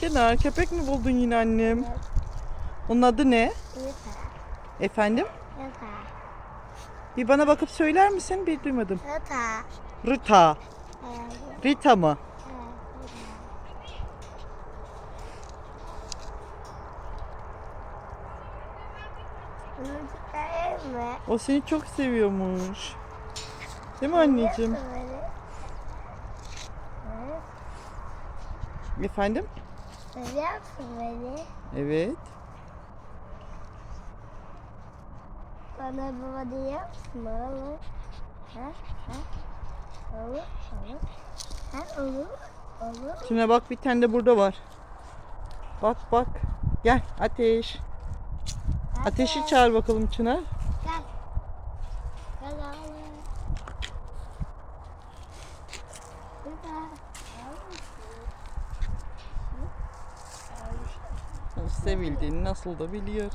Çınar köpek mi buldun yine annem? Onun adı ne? Yuta. Efendim? Yuta. Bir bana bakıp söyler misin? Bir duymadım. Yuta. Rita. Evet. Rita mı? Mı? O seni çok seviyormuş. Değil mi anneciğim? Seviyorsun Efendim? Seviyorsun beni. Evet. Bana baba diyor musun? Olur. Ha? Ha? Olur. Olur. Ha? Olur. Olur. Çınar bak bir tane de burada var. Bak bak. Gel ateş. Ateşi çağır bakalım Çınar. Gel. Gel oğlum. Burada. Sevildiğini nasıl da biliyor.